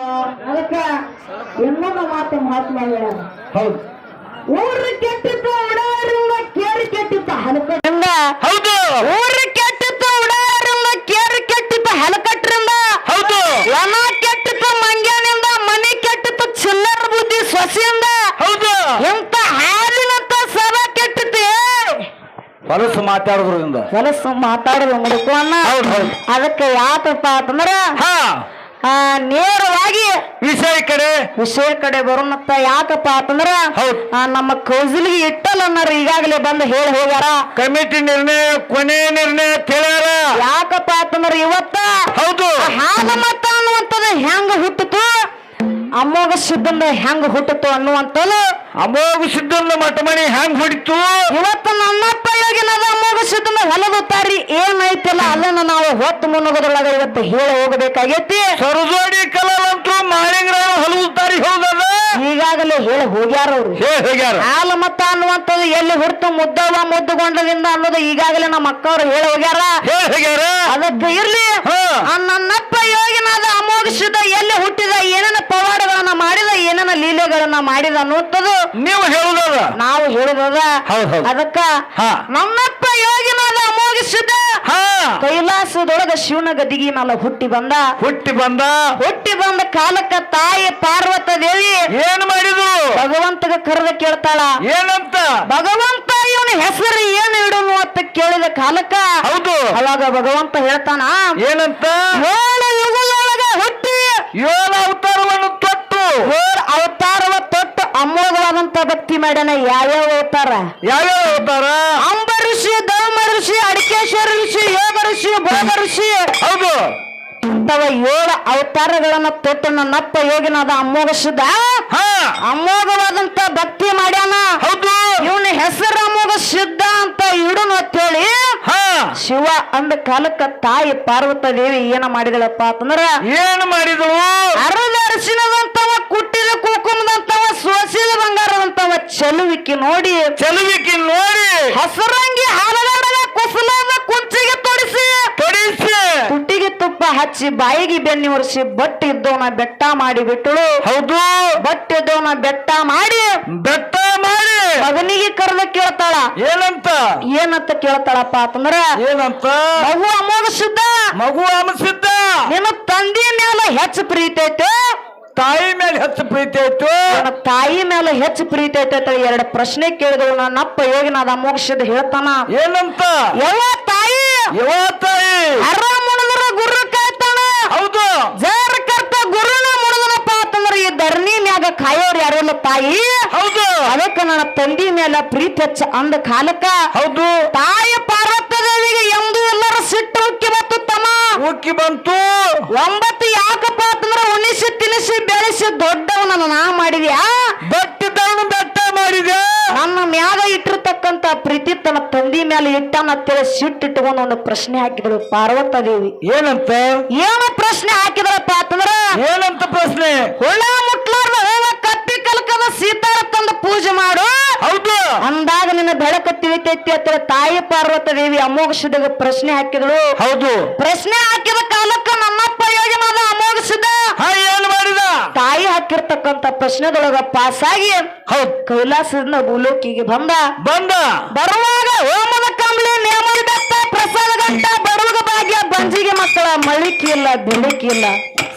ಅದಕ್ಕ ಇನ್ನೊಂದು ಮಾತು ಮಹಾತ್ಮ ಹೌದು. ಊರು ಕೆಟ್ಟಿತ್ತು ಉಡಾರಿಂದ ಕೇರಿ ಕೆಟ್ಟಿತ್ತು ಹಲಕಟ್ರಿಂದ ಹೌದು. ಊರು ಕೆಟ್ಟಿತ್ತು ಉಡಾರಿಂದ ಕೇರಿ ಕೆಟ್ಟಿತ್ತು ಹಲಕಟ್ರಿಂದ ಹೌದು. ವನ ಕೆಟ್ಟಿತ್ತು ಮಂಗ್ಯಾನಿಂದ ಮನೆ ಕೆಟ್ಟಿತ್ತು ಚಿಲ್ಲರ್ ಬುದ್ಧಿ ಸೊಸೆಯಿಂದ. ಹೌದು. ಇಂತ ಹಾಲಿನಂತ ಸವ ಕೆಟ್ಟಿತ್ತು. ಹೊಲಸು ಮಾತಾಡೋದ್ರಿಂದ. ಕೆಲಸ ಮಾತಾಡೋದು ಹೌದು. ಅದಕ್ಕೆ ಯಾತಪ್ಪ ಅಂತಂದ್ರ ಹಾ. ನೇರವಾಗಿ ವಿಷಯ ಕಡೆ. ವಿಷಯ ಕಡೆ ಬರೋಣತ್ತ ಯಾಕಪ್ಪ ಅಂತಂದ್ರ. ನಮ್ಮ ಕೌಸಲಿಗೆ ಇಟ್ಟಲ್ಲ ಅನ್ನಾರ ಈಗಾಗಲೇ ಬಂದು ಹೇಳಿ ಹೋಗ್ಯಾರ. ಕಮಿಟಿ ನಿರ್ಣಯ ಕೊನೆ ನಿರ್ಣಯ ಕೇಳ್ಯಾರ. ಯಾಕಪ್ಪ ಅಂತಂದ್ರ ಇವತ್ತ ಅಮ್ಮೋಗ ಸಿದ್ಧಂದ ಹೆಂಗ್ ಹುಟ್ಟಿತು ಅನ್ನುವಂತಲ್ಲ ಅಮೋಘ ಸಿದ್ಧನ ಮಠ ಮನೆ ಹೆಂಗ್ ಹೊಡಿತು ಇವತ್ತು ನನ್ನಪ್ಪ ಯೋಗಿನದ ಅಮೋಘ ಸಿದ್ಧಂದ ಹೊಲಗುತ್ತಾರಿ ಏನೈತಿಲ್ಲ ಅದನ್ನ ನಾವು ಹೊತ್ತು ಮುನ್ನುಗದೊಳಗ ಇವತ್ತು ಹೇಳ ಹೋಗಬೇಕಾಗೈತಿ. ಸರಜೋಡಿ ಕಲಾಲಂತೂ ಹೊಲದ ತಾರಿ ಹೌದದ ಈಗಾಗಲೇ ಹೇಳಿ ಹೋಗ್ಯಾರ ಅವ್ರು. ಹೇ ಹೋಗ್ಯಾರ. ಹಾಲು ಮತ ಅನ್ನುವಂಥದ್ದು ಎಲ್ಲಿ ಹುಡ್ತು ಮುದ್ದವ ಮುದ್ದುಗೊಂಡದಿಂದ ಅನ್ನೋದು ಈಗಾಗಲೇ ನಮ್ಮ ಅಕ್ಕವ್ರು ಹೇಳಿ ಹೋಗ್ಯಾರ. ಹೇಳಿ ಹೋಗ್ಯಾರ. ಅದಕ್ಕೆ ಇರ್ಲಿ. ನನ್ನಪ್ಪ ಯೋಗಿನಾದ ಅಮೋಘಿಸಿದ ಎಲ್ಲಿ ಹುಟ್ಟಿದ ಏನೇನ ಪವಾಡಗಳನ್ನ ಮಾಡಿದ ಏನೇನ ಲೀಲೆಗಳನ್ನ ಮಾಡಿದ ಅನ್ನುವಂಥದ್ದು ನೀವು ಹೇಳುದದ. ನಾವು ಹೇಳುದದ. ಅದಕ್ಕ. ನನ್ನಪ್ಪ ಹಾ ಕೈಲಾಸದೊಳಗ ಶಿವನ ಗದಿಗೆ ಮೇಲೆ ಹುಟ್ಟಿ ಬಂದ. ಹುಟ್ಟಿ ಬಂದ. ಹುಟ್ಟಿ ಬಂದ ಕಾಲಕ್ಕ ತಾಯಿ ಪಾರ್ವತ ದೇವಿ ಏನ್ ಮಾಡಿದ್ರು ಭಗವಂತಗ ಕರೆದ ಕೇಳ್ತಾಳ. ಏನಂತ? ಭಗವಂತ ಇವನ ಹೆಸರು ಏನು ಇಡೋನು ಅಂತ ಕೇಳಿದ ಕಾಲಕ್ಕ. ಹೌದು. ಅವಾಗ ಭಗವಂತ ಹೇಳ್ತಾನ ಏನಂತ? ಏಳು ಯುಗದೊಳಗ ಹುಟ್ಟಿ. ಏಳು ಅವತಾರವನ್ನು ತೊಟ್ಟು. ಏಳು ಅವತಾರವ ತೊಟ್ಟು ಅಮೋಘವಾದಂತ ಭಕ್ತಿ ಮಾಡ್ಯಾನ. ಯಾವ್ಯಾವ ಅವತಾರ? ಯಾವ್ಯಾವ ಅವತಾರ? ಅಂಬ ಋಷಿ ಧರ್ಮ ಋಷಿ ಅಡಿಕೇಶ್ವರ ಋಷಿ ಋಷಿ ಭೋಗ ಋಷಿ. ಹೌದು. ಇಂಥವ ಏಳು ಅವತಾರಗಳನ್ನ ತೊಟ್ಟು ನನ್ನಪ್ಪ ಯೋಗಿನಾದ ಅಮೋಘ ಸಿದ್ಧ ಹಾ. ಅಮೋಘವಾದಂತ ಭಕ್ತಿ ಮಾಡ್ಯಾನ. ಹೌದು. ಇವನ ಹೆಸರು ಅಮೋಘ ಸಿದ್ಧ ಅಂತ ಇಡುನು ಅಂತ ಹೇಳಿ ಹಾ. ಶಿವ ಅಂದ ಕಾಲಕ್ಕ ತಾಯಿ ಪಾರ್ವತ ದೇವಿ ಏನ ಮಾಡಿದಳಪ್ಪ ಅಂತಂದ್ರ ಏನ್ ಮಾಡಿದಳು? ಅರದ ಅರಿಶಿನದಂತವ ಕುಟ್ಟಿದ ಕುಕುಮದಂತವ ಸೋಸಿದ ಬಂಗಾರದಂತವ ಚೆಲುವಿಕೆ ನೋಡಿ ಚೆಲುವಿಕೆ ನೋಡಿ. ಹಸರಂಗಿ ಹಾಲದಾಡದ ಕುಸಲದ ಕುಂಚಿಗೆ ಹಚ್ಚಿ ಬಾಯಿಗೆ ಬೆನ್ನಿ ಒರೆಸಿ ಬಟ್ಟೆ ಇದ್ದವನ ಬೆಟ್ಟ ಮಾಡಿ ಬಿಟ್ಟಳು. ಹೌದು. ಬಟ್ಟೆ ಇದ್ದವನ ಬೆಟ್ಟ ಮಾಡಿ ಬೆಟ್ಟ ಮಾಡಿ. ಮಗನಿಗೆ ಕರೆದ ಕೇಳ್ತಾಳ. ಏನಂತ? ಏನಂತ ಕೇಳ್ತಾಳಪ್ಪ ಅಂತಂದ್ರ ಏನಂತ? ಮಗು ಅಮೋಘ ಸಿದ್ಧ ಮಗು ಅಮಸಿದ್ದ ನಿನ್ನ ತಂದೆ ಮೇಲೆ ಹೆಚ್ಚು ಪ್ರೀತಿ ಐತೆ. ತಾಯಿ ಮೇಲೆ ಹೆಚ್ಚು ಪ್ರೀತಿ ಆಯ್ತು ನನ್ನ ತಾಯಿ ಮೇಲೆ ಹೆಚ್ಚು ಪ್ರೀತಿ ಐತೆ ಅಂತ ಎರಡು ಪ್ರಶ್ನೆ ಕೇಳಿದಳು. ನನ್ನಪ್ಪ ಯೋಗಿನಾದ ಮೋಕ್ಷದ ಹೇಳ್ತಾನ. ಏನಂತ? ಯಾವ ತಾಯಿ. ಯಾವ ತಾಯಿ. ಧರಣಿ ಯಾರು ಕಾಯೋರು ತಾಯಿ ಹೌದು. ಅದಕ್ಕೆ ನನ್ನ ತಂದಿ ಮೇಲೆ ಪ್ರೀತಿ ಹೆಚ್ಚ ಅಂದ ಕಾಲಕ್ಕ ಹೌದು. ತಾಯಿ ಪಾರ್ವತ ದೇವಿಗೆ ಎಂದು ಎಲ್ಲರೂ ಸಿಟ್ಟು ಉಕ್ಕಿ ಬಂತು ತಮ್ಮ. ಉಕ್ಕಿ ಬಂತು. ಒಂಬತ್ತು ಯಾಕಪ್ಪ ಅಂತಂದ್ರೆ ಉಣಿಸಿ ತಿನಿಸಿ ಬೆಳೆಸಿ ದೊಡ್ಡವನನ್ನ ನಾ ಮಾಡಿದ್ಯಾ? ಬಟ್ಟಿದ್ದವನು ಬೆಟ್ಟ ಮಾಡಿದೆ. ನನ್ನ ಮ್ಯಾಗ ಇಟ್ಟಿರ್ತಕ್ಕಂತ ಪ್ರೀತಿ ತನ್ನ ತಂದಿ ಮೇಲೆ ಇಟ್ಟನ ಸಿಟ್ಟು ಸಿಟ್ಟಿಟ್ಕೊಂಡು ಒಂದು ಪ್ರಶ್ನೆ ಹಾಕಿದಳು ಪಾರ್ವತ ದೇವಿ. ಏನಂತ? ಏನು ಪ್ರಶ್ನೆ ಹಾಕಿದಳಪ್ಪ ಅಂತಂದ್ರ ಏನಂತ ಪ್ರಶ್ನೆ? ಹುಳ ಮುಟ್ಲಾರ್ದ ಹೂವ ಕಟ್ಟಿ ಕಲ್ಕದ ಸೀತಾರ ತಂದು ಪೂಜೆ ಮಾಡು ಹೌದು ಅಂದಾಗ ನಿನ್ನ ಬೆಳಕು ಅಂತ ತಾಯಿ ಪಾರ್ವತ ದೇವಿ ಅಮೋಘಿಸಿದಾಗ ಪ್ರಶ್ನೆ ಹಾಕಿದಳು. ಹೌದು. ಪ್ರಶ್ನೆ ಹಾಕಿದ ಕಾಲಕ್ಕ ನಮ್ಮಪ್ಪ ಯೋಜನಾದ ಅಮೋಘದ ಏನ್ ಮಾಡಿದ? ತಾಯಿ ಹಾಕಿರ್ತಕ್ಕಂತ ಪ್ರಶ್ನೆದೊಳಗ ಪಾಸಾಗಿ ಹೌದು. ಕೈಲಾಸದಿಂದ ಭೂಲೋಕಿಗೆ ಬಂದ. ಬಂದ. ಬರುವಾಗ ಹೋಮದ ಕಂಬಳಿ ನೇಮದ ಪ್ರಸಾದ ಗಂಟ ಬಡವಗ ಭಾಗ್ಯ ಬಂಜಿಗೆ ಮಕ್ಕಳ ಮಳಿಕಿಲ್ಲ ಇಲ್ಲ ಬೆಳಿಕೆ ಇಲ್ಲ.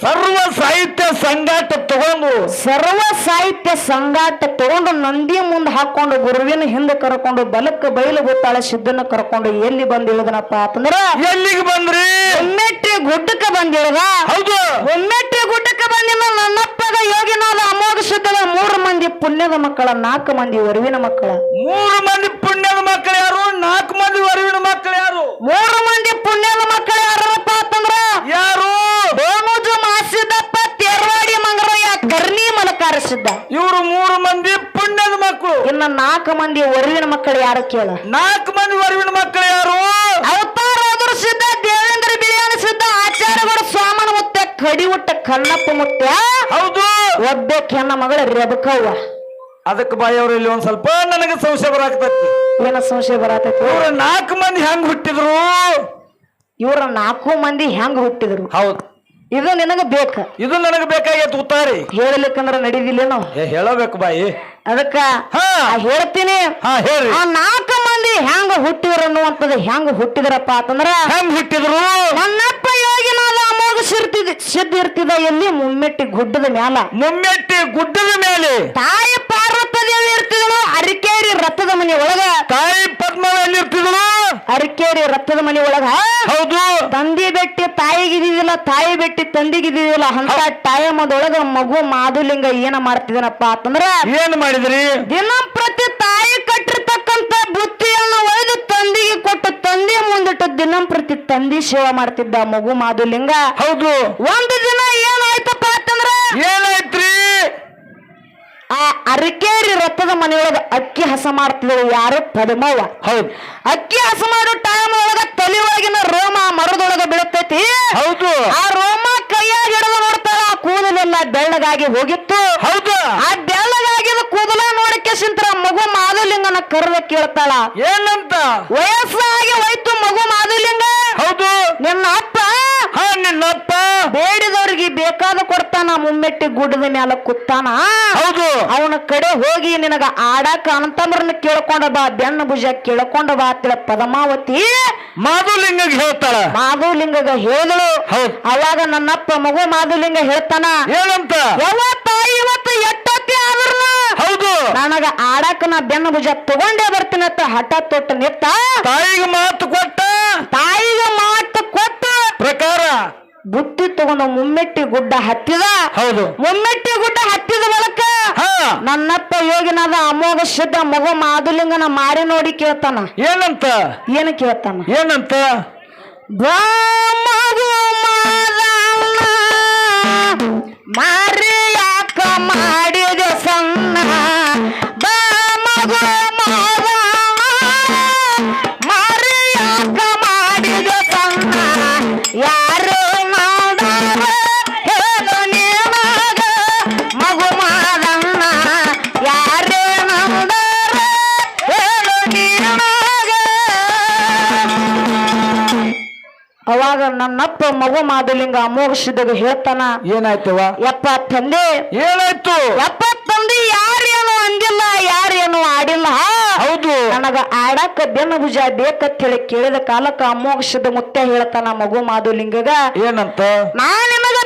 ಸರ್ವ ಸಾಹಿತ್ಯ ಸಂಘಾಟ ತಗೊಂಡು ಸರ್ವ ಸಾಹಿತ್ಯ ಸಂಘಾಟ ತಗೊಂಡು ನಂದಿ ಮುಂದೆ ಹಾಕೊಂಡು ಗುರುವಿನ ಹಿಂದೆ ಕರ್ಕೊಂಡು ಬಲಕ್ಕೆ ಬಯಲು ಗೊತ್ತಾಳ ಸಿದ್ಧನ ಕರ್ಕೊಂಡು ಎಲ್ಲಿ ಬಂದು ಇಳಿದನಪ್ಪ ಅಂತಂದ್ರ ಎಲ್ಲಿಗೆ ಬಂದ್ರಿ? ಒಮ್ಮೆಟ್ಟಿ ಗುಡ್ಡಕ್ಕೆ ಬಂದ್ ಇಳ್ದ ಹೌದು. ಒಮ್ಮೆಟ್ಟಿ ಗುಡ್ಡಕ್ಕೆ ಬಂದಿಲ್ಲ ನನ್ನಪ್ಪಗ ಯೋಗಿನಾದ ಅಮೋಘ ಸಿದ್ಧದ ಮೂರು ಮಂದಿ ಪುಣ್ಯದ ಮಕ್ಕಳ ನಾಲ್ಕು ಮಂದಿ ವರುವಿನ ಮಕ್ಕಳ. ಮೂರು ಮಂದಿ ಪುಣ್ಯದ ಮಕ್ಕಳು ಯಾರು? ನಾಲ್ಕು ಮಂದಿ ವರವಿನ ಮಕ್ಕಳು ಯಾರು? ಮೂರು ಮಂದಿ ಮಕ್ಕಳು ನಾಲ್ಕು ಮಂದಿ ವರುವಿನ ಮಕ್ಕಳು ಯಾರು ಕೇಳ? ನಾಲ್ಕು ಮಂದಿ ವರವಿನ ಮಕ್ಕಳು ಯಾರು? ಅವತಾರ ಅದ್ರ ಸಿದ್ಧ ದೇವೇಂದ್ರ ಬಿಳಿಯಾನ ಸಿದ್ಧ ಆಚಾರ್ಯಗಳು ಸ್ವಾಮನ ಮುತ್ತೆ ಕಡಿ ಉಟ್ಟ ಕಣ್ಣಪ್ಪ ಮುತ್ತೆ. ಹೌದು. ಒಬ್ಬೆ ಹೆಣ್ಣ ಮಗಳ ರೆಬಕವ್ವ. ಅದಕ್ಕೆ ಬಾಯಿ ಅವರು ಇಲ್ಲಿ ಒಂದ್ ಸ್ವಲ್ಪ ನನಗೆ ಸಂಶಯ ಬರಾಕತೈತಿ ಏನ ಸಂಶಯ ಬರತೈತಿ ಇವ್ರು ನಾಲ್ಕು ಮಂದಿ ಹೆಂಗ್ ಹುಟ್ಟಿದ್ರು? ಇವ್ರ ನಾಲ್ಕು ಮಂದಿ ಹೆಂಗ್ ಹುಟ್ಟಿದ್ರು? ಹೌದು. ಇದು ನಿನಗ ಬೇಕ. ಇದು ನನಗೆ ಬೇಕಾಗೈತೆ ಉತ್ತಾರಿ. ಹೇಳಲಿಕ್ಕಂದ್ರ ನಡೀದಿಲ್ಲೇನು ಏ ಹೇಳಬೇಕು ಬಾಯಿ. ಅದಕ್ಕ ಹಾ. ಹೇಳ್ತೀನಿ. ಹಾ ಹೇಳ್ರಿ. ಆ ನಾಲ್ಕು ಮಂದಿ ಹೆಂಗ ಹುಟ್ಟಿದ್ರು ಅನ್ನುವಂಥದ್ದು ಹೆಂಗ ಹುಟ್ಟಿದ್ರಪ್ಪ ಅಂತಂದ್ರ ಹೆಂಗ್ ಹುಟ್ಟಿದ್ರು? ನನ್ನಪ್ಪ ಯೋಗಿನಾದ ಅಮೋಘ ಸಿರ್ತಿದ್ ಸಿದ್ಧ ಇರ್ತಿದ ಎಲ್ಲಿ ಮುಮ್ಮೆಟ್ಟಿ ಗುಡ್ಡದ ಮ್ಯಾಲ. ಮುಮ್ಮೆಟ್ಟಿ ಗುಡ್ಡದ ಮೇಲೆ ತಾಯಿ ಪಾರ್ವತ ದೇವಿ ಇರ್ತಿದಳು ಅರಿಕೇರಿ ರಥದ ಮನೆ ಒಳಗ. ತಾಯಿ ಪದ್ಮದಲ್ಲಿ ಇರ್ತಿದ್ರು ಅರಿಕೇರಿ ರಥದ ಮನೆ ಒಳಗ. ಹೌದು. ತಂದಿ ಬೆಟ್ಟಿ ತಾಯಿಗಿದ್ದಿಲ್ಲ ತಾಯಿ ಬೆಟ್ಟಿ ತಂದಿಗಿದ್ದಿಲ್ಲ ಅಂತ ಟೈಮ್ ಅದೊಳಗ ಮಗು ಮಾಧುಲಿಂಗ ಏನ ಮಾಡ್ತಿದನಪ್ಪ ಅಂತಂದ್ರ ಏನ್ ಮಾಡಿದ್ರಿ? ದಿನಂಪ್ರತಿ ತಾಯಿ ಕಟ್ಟಿರ್ತಕ್ಕಂತ ಬುತ್ತಿಯನ್ನು ಒಯ್ದು ತಂದಿಗೆ ಕೊಟ್ಟು ತಂದೆ ಮುಂದಿಟ್ಟು ದಿನಂಪ್ರತಿ ತಂದಿ ಸೇವೆ ಮಾಡ್ತಿದ್ದ ಮಗು ಮಾಧುಲಿಂಗ. ಹೌದು. ಒಂದು ದಿನ ಏನಾಯ್ತಪ್ಪ ಅಂತಂದ್ರ ಏನಾಯ್ತ್ರಿ ಆ ಅರಕೇರಿ ರಥದ ಮನೆಯೊಳಗ ಅಕ್ಕಿ ಹಸ ಮಾಡ್ತಿದ್ರು ಯಾರು? ಪದ್ಮವ್ವ. ಹೌದು. ಅಕ್ಕಿ ಹಸ ಮಾಡೋ ಟೈಮ್ ಒಳಗ ತಲೆ ಒಳಗಿನ ರೋಮ ಮರದೊಳಗ ಬೀಳುತ್ತೈತಿ. ಹೌದು. ಆ ರೋಮ ಕೈಯಾಗ ಹಿಡಿದು ನೋಡ್ತಾರ ಆ ಕೂದಲೆಲ್ಲ ಬೆಳ್ಳಗಾಗಿ ಹೋಗಿತ್ತು. ಹೌದು. ಆ ಬೆಳ್ಳಗಾಗಿದ ಕೂದಲ ನೋಡಕ್ಕೆ ಸಿಂತರ ಮಗು ಮಾಧುಲಿಂಗನ ಕರೆದ ಕೇಳ್ತಾಳ. ಏನಂತ? ವಯಸ್ಸಾಗಿ ಹೋಯ್ತು ಮಗು ಮಾಧುಲಿಂಗ ಹೌದು. ನಿನ್ನ ಅಪ್ಪ ಹಾ ನಿನ್ನಪ್ಪ ಬೇಡಿದವ್ರಿಗೆ ಬೇಕಾದ ಕೊಡ್ತಾನ ಮುಮ್ಮೆಟ್ಟಿ ಗುಡ್ಡದ ಮ್ಯಾಲ ಕುತ್ತಾನ ಹೌದು. ಅವನ ಕಡೆ ಹೋಗಿ ನಿನಗ ಆಡಾಕ ಅಂತಂದ್ರನ್ನ ಕೇಳ್ಕೊಂಡ ಬಾ ಬೆನ್ನ ಭುಜ ಕೇಳ್ಕೊಂಡ ಬಾ ತಿಳ ಪದಮಾವತಿ ಮಾಧುಲಿಂಗ ಹೇಳ್ತಾಳ. ಮಾಧುಲಿಂಗಗ ಹೇಳಿದಳು. ಹೌದು. ಅವಾಗ ನನ್ನಪ್ಪ ಮಗು ಮಾಧುಲಿಂಗ ಹೇಳ್ತಾನ. ಹೇಳಂತ ಯಾವ ತಾಯಿ ಇವತ್ತು ಎಟ್ಟೊತ್ತಿ ಆದ್ರಲ್ಲ ಹೌದು. ನನಗ ಆಡಾಕ ನಾ ಬೆನ್ನ ಭುಜ ತಗೊಂಡೇ ಬರ್ತೀನಿ ಅಂತ ಹಠ ತೊಟ್ಟ ನಿತ್ತ. ತಾಯಿಗೆ ಮಾತು ಕೊಟ್ಟ. ತಾಯಿಗೆ ಮಾತು ಕೊಟ್ಟ. ಪ್ರಕಾರ ಬುತ್ತಿ ತಗೊಂಡು ಮುಮ್ಮೆಟ್ಟಿ ಗುಡ್ಡ ಹತ್ತಿದ? ಹೌದು. ಮುಮ್ಮೆಟ್ಟಿ ಗುಡ್ಡ ಹತ್ತಿದ ಬಳಕ ನನ್ನಪ್ಪ ಯೋಗಿನಾದ ಅಮೋಘ ಶುದ್ಧ ಮಗು ಮಾದುಲಿಂಗನ ಮಾರಿ ನೋಡಿ ಕೇಳ್ತಾನ. ಏನಂತ? ಏನ ಕೇಳ್ತಾನ? ಏನಂತ? ಬಾ ಮಗು ಮಾದಣ್ಣ, ಮಾರಿ ಯಾಕ ಮಾಡಿದೆ ಅವಾಗ ನನ್ನಪ್ಪ ಮಗು ಮಾದಲಿಂಗ ಅಮೋಘಿಸಿದಾಗ ಹೇಳ್ತಾನ. ಏನಾಯ್ತವ? ಎಪ್ಪ ತಂದೆ. ಏನಾಯ್ತು? ಯಪ್ಪ ತಂದೆ ಯಾರೇನು ಅಂದಿಲ್ಲ ಯಾರೇನು ಆಡಿಲ್ಲ. ಹೌದು. ನನಗ ಆಡಾಕ ಬೆನ್ನ ಭುಜ ಬೇಕಂತ ಹೇಳಿ ಕೇಳಿದ ಕಾಲಕ್ಕ ಅಮೋಘಿಸಿದ ಮುತ್ತ ಹೇಳ್ತಾನ ಮಗು ಮಾಧುಲಿಂಗಗ ಏನಂತ? ನಾನು ನಿನಗ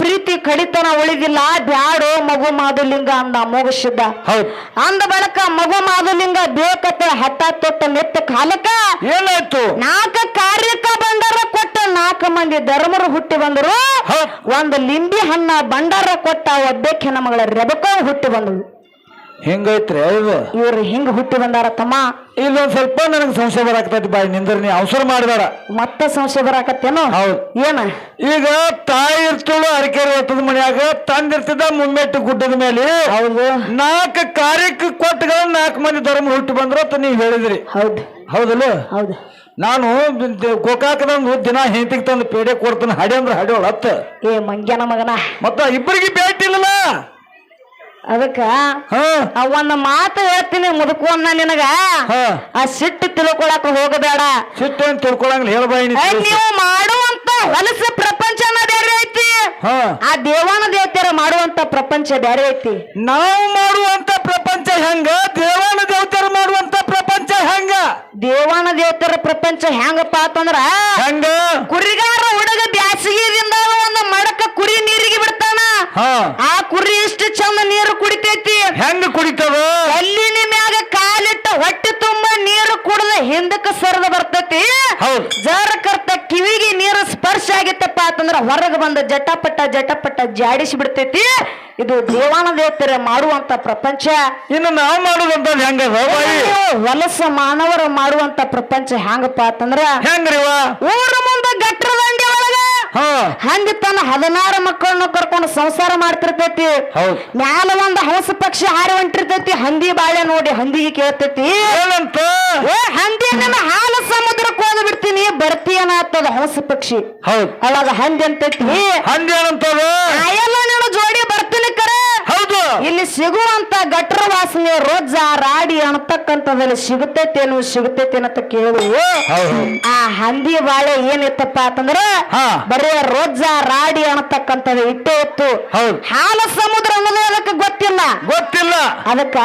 ಪ್ರೀತಿ ಕಡಿತನ ಉಳಿದಿಲ್ಲ. ಬ್ಯಾಡೋ ಮಗು ಮಾಧುಲಿಂಗ ಅಂದ ಅಮೋಘಿಸಿದ್ದ ಹೌದು. ಅಂದ ಬಳಕ ಮಗು ಮಾಧುಲಿಂಗ ಬೇಕತೆ ಹಠ ತೊಟ್ಟ ನೆತ್ತ ಕಾಲಕ್ಕ? ಏನಾಯ್ತು? ನಾಲ್ಕ ಕಾರ್ಯಕ್ಕ ಬಂಡಾರ ಕೊಟ್ಟ ನಾಲ್ಕು ಮಂದಿ ಧರ್ಮರು ಹುಟ್ಟಿ ಬಂದರು. ಒಂದು ಲಿಂಬಿ ಹಣ್ಣ ಬಂಡಾರ ಕೊಟ್ಟ ಒಬ್ಬಕ್ಕೆ ನಮಗಳ ರೆಬಕ ಹುಟ್ಟಿ ಬಂದಳು. ಹೆಂಗೈತ್ರಿ ಇದು ಇವ್ರು ಹಿಂಗ ಹುಟ್ಟಿ ಬಂದಾರ ತಮ್ಮ. ಇಲ್ಲೊಂದ್ ಸ್ವಲ್ಪ ನನಗೆ ಸಂಶಯ ಬರಾಕತೈತಿ ಬಾಯಿ ನಿಂದ್ರ ನೀ ಅವಸರ ಮಾಡಬೇಡ. ಮತ್ತೆ ಸಂಶಯ ಬರಾಕತ್ತೇನೋ? ಹೌದು. ಏನ? ಈಗ ತಾಯಿ ಇರ್ತಳು ಅರಕೆರೆ ಹೊತ್ತದ ಮನ್ಯಾಗ ತಂದಿರ್ತಿದ್ದ ಮುಮ್ಮೆಟ್ಟು ಗುಡ್ಡದ ಮೇಲೆ ಹೌದು. ನಾಲ್ಕು ಕಾರ್ಯಕ್ಕೆ ಕೊಟ್ಟಗಳ ನಾಲ್ಕು ಮಂದಿ ಧರ್ಮ ಹುಟ್ಟಿ ಬಂದ್ರು ಅಂತ ನೀವು ಹೇಳಿದ್ರಿ. ಹೌದು. ಹೌದಲ್ಲ? ಹೌದು. ನಾನು ಗೋಕಾಕದಂದು ದಿನ ಹೆಂಡತಿಗೆ ತಂದು ಪೇಡೆ ಕೊಡ್ತಾನೆ ಹಡಿ ಅಂದ್ರೆ ಹಡಿಯೋಳ ಒಳತ್ತ. ಏ ಮಂಗ್ಯನ ಮಗನ. ಮತ್ತ ಇಬ್ಬರಿಗೆ ಭೇಟಿ ಇಲ್ಲಲ್ಲ? ಅದಕ್ಕ ಅವನ್ನ ಮಾತು ಹೇಳ್ತೀನಿ ಮುದುಕುವನ್ನ ನಿನಗ. ಆ ಸಿಟ್ಟು ತಿಳ್ಕೊಳಕ ಹೋಗಬೇಡ. ಸಿಟ್ಟು ಅಂತ ತಿಳ್ಕೊಳಂಗ್ ಹೇಳ್ಬಾಯಿ ನೀವು ಮಾಡುವಂತ ಹೊಲಸ ಪ್ರಪಂಚ ಬೇರೆ ಐತಿ. ಆ ದೇವಾನ ದೇವತೆಯರ ಮಾಡುವಂತ ಪ್ರಪಂಚ ಬೇರೆ ಐತಿ. ನಾವು ಮಾಡುವಂತ ಪ್ರಪಂಚ ಹೆಂಗ? ದೇವಾನ ದೇವತೆಯರು ಮಾಡುವಂತ ಪ್ರಪಂಚ ಹೆಂಗ? ದೇವಾನ ದೇವತೆಯರ ಪ್ರಪಂಚ ಹೆಂಗಪ್ಪ ಅಂತಂದ್ರ ಹೆಂಗ? ಕುರಿಗಾರ ಹುಡುಗ ಬ್ಯಾಸಿಗೆದಿಂದ ಒಂದು ಮಡಕ ಕುರಿ ನೀರಿಗೆ ಬಿಡ್ತಾನ. ಆ ಕುರಿ ಇಷ್ಟು ಚಂದ ಕುಡಿತೈತಿ. ಹೆಂಗ ಕುಡಿತದ? ಎಲ್ಲಿನ ಮ್ಯಾಗ ಕಾಲಿಟ್ಟ ಹೊಟ್ಟೆ ತುಂಬ ನೀರು ಕುಡದ ಹಿಂದಕ್ಕೆ ಸರದ ಬರ್ತೈತಿ. ಹೌದು. ಜರ ಕರ್ತ ಕಿವಿಗೆ ನೀರು ಸ್ಪರ್ಶ ಆಗಿತ್ತಪ್ಪ ಅಂತಂದ್ರ ಹೊರಗೆ ಬಂದ ಜಟಪಟ ಜಟಪಟ ಜಾಡಿಸಿ ಬಿಡ್ತೈತಿ. ಇದು ದೇವಾನ ದೇವತೆ ಮಾಡುವಂತ ಪ್ರಪಂಚ. ಇನ್ನು ನಾವು ಮಾಡೋದಂತ ಹೆಂಗ ಹೊಲಸ ವಲಸ ಮಾನವರು ಮಾಡುವಂತ ಪ್ರಪಂಚ ಹೆಂಗಪ್ಪ ಅಂತಂದ್ರ ಹೆಂಗ್ರಿವ? ಊರ ಹಂಗ ತನ್ನ ಹದಿನಾರು ಮಕ್ಕಳನ್ನ ಕರ್ಕೊಂಡು ಸಂಸಾರ ಮಾಡ್ತಿರ್ತೈತಿ. ಮ್ಯಾಲ ಒಂದ್ ಹಂಸ ಪಕ್ಷಿ ಹಾರಿ ಹೊಂಟಿರ್ತೈತಿ. ಹಂದಿ ಬಾಳೆ ನೋಡಿ ಹಂದಿಗೆ ಕೇಳ್ತೈತಿ. ಹಂದಿ ನನ್ನ ಹಾಲು ಸಮುದ್ರಕ್ಕೆ ಹೋದ ಬಿಡ್ತೀನಿ. ಬರ್ತೀಯನ ಆಗ್ತದ ಹಂಸ ಪಕ್ಷಿ? ಹೌದು. ಅವಾಗ ಹಂದಿ ಅಂತೈತಿ. ಹಂದಿ ಏನಂತದ? ಜೋಡಿ ಹೌದು ಇಲ್ಲಿ ಸಿಗುವಂತ ಗಟ್ರ ವಾಸನೆ ರೋಜ ರಾಡಿ ಅನ್ನತಕ್ಕಂಥದ್ರಲ್ಲಿ ಸಿಗುತ್ತೇನು ಸಿಗುತ್ತೈತೇನು ಅಂತ ಕೇಳಿ ಆ ಹಂದಿ ಬಾಳೆ ಏನಿತ್ತಪ್ಪ ಅಂತಂದ್ರೆ. ಬರೀ ರೋಜ ರಾಡಿ ಅನ್ನತಕ್ಕಂಥದ್ ಇಟ್ಟೆ ಇತ್ತು. ಹೌದು. ಹಾಲ ಸಮುದ್ರ ಅನ್ನೋದೇ ಅದಕ್ಕೆ ಗೊತ್ತಿಲ್ಲ. ಗೊತ್ತಿಲ್ಲ. ಅದಕ್ಕ.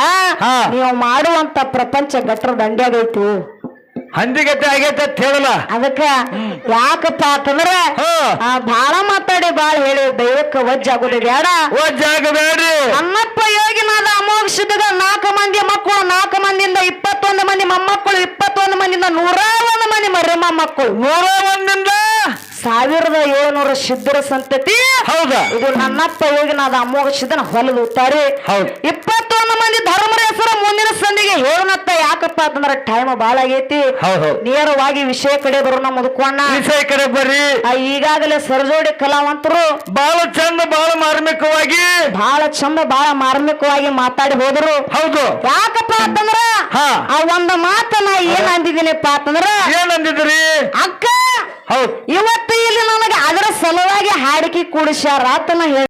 ನೀವು ಮಾಡುವಂತ ಪ್ರಪಂಚ ಗಟ್ರ ದಂಡ್ಯಾಗೈತಿ. ಹಂದಿಗತೆ ಆಗೈತೆ ಅಂತ ಹೇಳಲ್ಲ. ಅದಕ್ಕ ಯಾಕಪ್ಪ ಅಂತಂದ್ರ ಹಾ. ಆ, ಬಾಳ ಮಾತಾಡಿ ಬಾಳ ಹೇಳಿ ದೈವಕ್ಕೆ ಒಜ್ಜಾಗೋದು ಬೇಡ. ಓ ಜಾಗ ಬೇಡ್ರಿ ಅಣ್ಣಪ್ಪ ಯೋಗಿನಾದ ಅಮೋಘ ಶುದ್ಧದ ನಾಲ್ಕು ಮಂದಿ ಮಕ್ಕಳು ನಾಲ್ಕು ಮಂದಿಯಿಂದ ಇಪ್ಪತ್ತೊಂದು ಮಂದಿ ಮೊಮ್ಮಕ್ಕಳು ಇಪ್ಪತ್ತೊಂದು ಮಂದಿಯಿಂದ ನೂರ ಒಂದು ಮಂದಿ ಮರಿ ಮೊಮ್ಮಕ್ಕಳು ನೂರ ಒಂದಿಂದ ಸಾವಿರದ ಏಳುನೂರ ಸಿದ್ಧರ ಸಂತತಿ. ಹೌದು? ಇದು ನನ್ನಪ್ಪ ಯೋಗಿನಾದ ಅಮೋಘ ಸಿದ್ಧನ ಹೊಲದು ಉತ್ತಾರಿ. ಹೌದು. ಇಪ್ಪತ್ತೊಂದು ಮಂದಿ ಧರ್ಮರ ಹೆಸರು ಮುಂದಿನ ಸಂದಿಗೆ ಹೇಳನತ್ತ ಯಾಕಪ್ಪ ಅಂತಂದ್ರೆ ಟೈಮ್ ಬಾಳ ಆಗೈತಿ. ನೇರವಾಗಿ ವಿಷಯ ಕಡೆ ಬರೋಣ ಮುದುಕೋಣ ವಿಷಯ ಕಡೆ ಬರ್ರಿ. ಆ, ಈಗಾಗಲೇ ಸರಜೋಡಿ ಕಲಾವಂತರು ಬಹಳ ಚಂದ ಬಹಳ ಮಾರ್ಮಿಕವಾಗಿ. ಬಹಳ ಚಂದ ಬಹಳ ಮಾರ್ಮಿಕವಾಗಿ ಮಾತಾಡಿ ಹೋದ್ರು. ಹೌದು. ಯಾಕಪ್ಪ ಅಂತಂದ್ರ. ಆ ಒಂದು ಮಾತನ್ನ ಏನ್ ಅಂದಿದ್ದೀನಿಪ್ಪ ಅಂತಂದ್ರ ಅಂದಿದ್ರಿ? ಅಕ್ಕ ಹೌದು. ಇವತ್ತು ಇಲ್ಲಿ ನನಗೆ ಅದರ ಸಲುವಾಗಿ ಹಾಡಿಕೆ ಕೂಡಿಸ್ಯಾರ ಆತನ ಹೇಳಿ